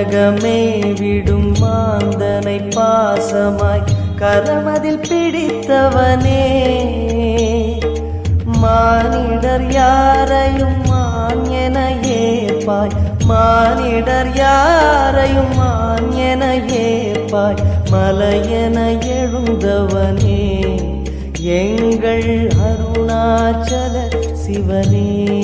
கனகமே விடும் மாந்தனை பாசமாய் கரமதில் பிடித்தவனே. மானிடர் யாரையும் மான் என ஏற்பாய். மானிடர் யாரையும் மான் என ஏற்பாய். மலையென எழுந்தவனே. எங்கள் அருணாச்சல சிவனே.